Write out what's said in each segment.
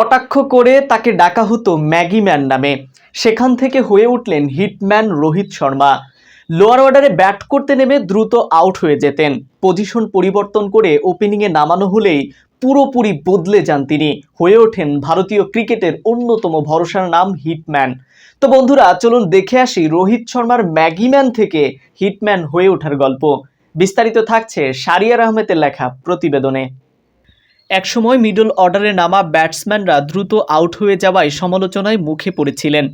কটাক্ষ করে তাকে ডাকা হতো ম্যাগি ম্যান নামে। সেখান থেকে হয়ে উঠলেন হিটম্যান রোহিত শর্মা। লোয়ার অর্ডারে ব্যাট করতে নেমে দ্রুত আউট হয়ে যেতেন। পজিশন পরিবর্তন করে ওপেনিংয়ে নামানো হলেই পুরোপুরি বদলে যান তিনি। হয়ে ওঠেন ভারতীয় ক্রিকেটের অন্যতম ভরসার নাম হিটম্যান। তো বন্ধুরা, চলুন দেখে আসি রোহিত শর্মার ম্যাগিম্যান থেকে হিটম্যান হয়ে ওঠার গল্প। বিস্তারিত থাকছে সারিয়ার আহমেদের লেখা প্রতিবেদনে। একসময় মিডল অর্ডারে নামা ব্যাটসম্যানরা দ্রুত আউট হয়ে যাওয়ায় সমালোচনায় মুখে পড়েছিলেন।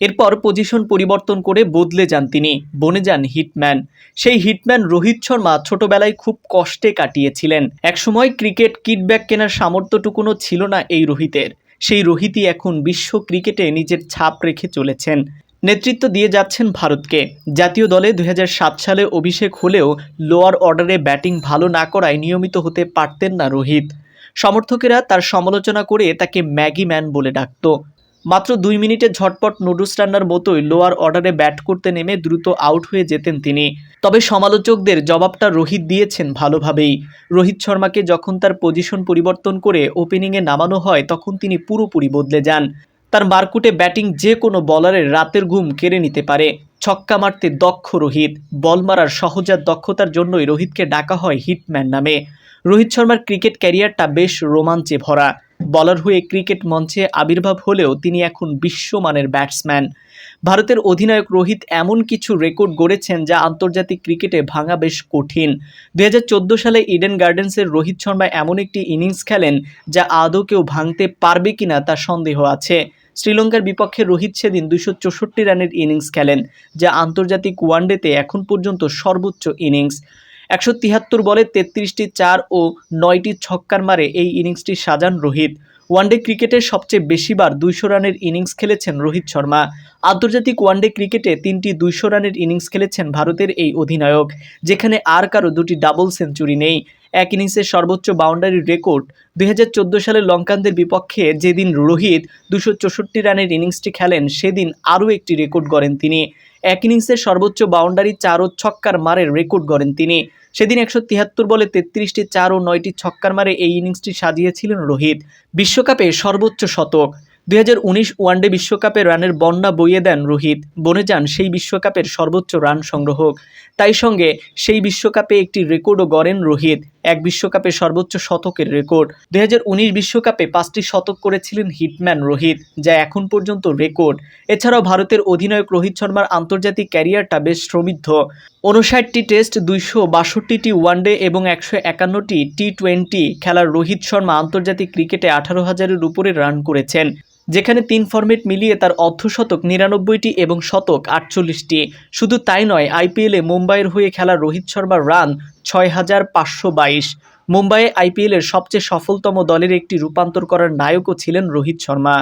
এরপর পজিশন পরিবর্তন করে বদলে যান তিনি। বনে যান হিটম্যান। সেই হিটম্যান রোহিত শর্মা ছোটবেলায় খুব কষ্টে কাটিয়েছিলেন। একসময় ক্রিকেট কিটব্যাক কেনার সামর্থ্যটুকুনও ছিল না এই রোহিতের। সেই রোহিতই এখন বিশ্ব ক্রিকেটে নিজের ছাপ রেখে চলেছেন। নেতৃত্ব দিয়ে যাচ্ছেন ভারতকে। জাতীয় দলে দুই হাজার সাত সালে অভিষেক হলেও লোয়ার অর্ডারে ব্যাটিং ভালো না করায় নিয়মিত হতে পারতেন না রোহিত। সমর্থকেরা তার সমালোচনা করে তাকে ম্যাগি ম্যান বলে ডাকত। মাত্র দুই মিনিটে ঝটপট নুডলস রান্নার মতোই লোয়ার অর্ডারে ব্যাট করতে নেমে দ্রুত আউট হয়ে যেতেন তিনি। তবে সমালোচকদের জবাবটা রোহিত দিয়েছেন ভালোভাবেই। রোহিত শর্মাকে যখন তার পজিশন পরিবর্তন করে ওপেনিংয়ে নামানো হয়, তখন তিনি পুরোপুরি বদলে যান। তার মারকুটে ব্যাটিং যে কোনো বলারের রাতের ঘুম কেড়ে নিতে পারে। ছক্কা মারতে দক্ষ রোহিত, বল মারার সহজাত দক্ষতার জন্যই রোহিতকে ডাকা হয় হিটম্যান নামে। রোহিত শর্মার ক্রিকেট ক্যারিয়ারটা বেশ রোমাঞ্চে ভরা। বলার হয়ে ক্রিকেট মঞ্চে আবির্ভাব হলেও তিনি এখন বিশ্বমানের ব্যাটসম্যান। ভারতের অধিনায়ক রোহিত এমন কিছু রেকর্ড গড়েছেন যা আন্তর্জাতিক ক্রিকেটে ভাঙা বেশ কঠিন। দুই হাজার চোদ্দ সালে ইডেন গার্ডেন্সের রোহিত শর্মা এমন একটি ইনিংস খেলেন যা আদৌ কেউ ভাঙতে পারবে কিনা তার সন্দেহ আছে। শ্রীলঙ্কার বিপক্ষে রোহিত সেদিন দুশো চৌষট্টি রানের ইনিংস খেলেন, যা আন্তর্জাতিক ওয়ানডেতে এখন পর্যন্ত সর্বোচ্চ ইনিংস। একশো তিয়াত্তর বলে তেত্রিশটি চার ও নয়টি ছক্কার মারে এই ইনিংসটি সাজান রোহিত। ওয়ানডে ক্রিকেটে সবচেয়ে বেশিবার দুইশো রানের ইনিংস খেলেছেন রোহিত শর্মা। আন্তর্জাতিক ওয়ানডে ক্রিকেটে তিনটি দুইশো রানের ইনিংস খেলেছেন ভারতের এই অধিনায়ক, যেখানে আর কারও দুটি ডাবল সেঞ্চুরি নেই। এক ইনিংসের সর্বোচ্চ বাউন্ডারি রেকর্ড দুই হাজার চোদ্দ সালে লঙ্কানদের বিপক্ষে যেদিন রোহিত দুশো চৌষট্টি রানের ইনিংসটি খেলেন, সেদিন আরও একটি রেকর্ড গড়েন তিনি। এক ইনিংসের সর্বোচ্চ বাউন্ডারি চার ও ছক্কার মারের রেকর্ড গড়েন তিনি। সেদিন একশো তিয়াত্তর বলে তেত্রিশটি চার ও নয়টি ছক্কার মারে এই ইনিংসটি সাজিয়েছিলেন রোহিত। বিশ্বকাপে সর্বোচ্চ শতক। দুই ওয়ানডে বিশ্বকাপে রানের বন্যা বইয়ে দেন রোহিত। বনে যান সেই বিশ্বকাপের সর্বোচ্চ রান সংগ্রহক। তাই সঙ্গে সেই বিশ্বকাপে একটি রেকর্ডও গড়েন রোহিত, এক বিশ্বকাপে সর্বোচ্চ শতকের রেকর্ড। দুই বিশ্বকাপে পাঁচটি শতক করেছিলেন হিটম্যান রোহিত, যা এখন পর্যন্ত রেকর্ড। এছাড়াও ভারতের অধিনায়ক রোহিত শর্মার আন্তর্জাতিক ক্যারিয়ারটা বেশ সমৃদ্ধ। উনষাটটি টেস্ট, দুইশো বাষট্টিটি ওয়ানডে এবং একশো একান্নটি টি টোয়েন্টি খেলার রোহিত শর্মা আন্তর্জাতিক ক্রিকেটে আঠারো হাজারের উপরে রান করেছেন। যেখানে তিন ফর্মেট মিলিয়ে তার অর্ধশতক নিরানব্বইটি এবং শতক, আটচল্লিশটি। শুধু তাই নয়, আইপিএলে মুম্বাইয়ের হয়ে খেলা রোহিত শর্মার রান ছয় হাজার পাঁচশো বাইশ। মুম্বাইয়ে আইপিএলের সবচেয়ে সফলতম দলের একটি রূপান্তর করার নায়কও ছিলেন রোহিত শর্মা।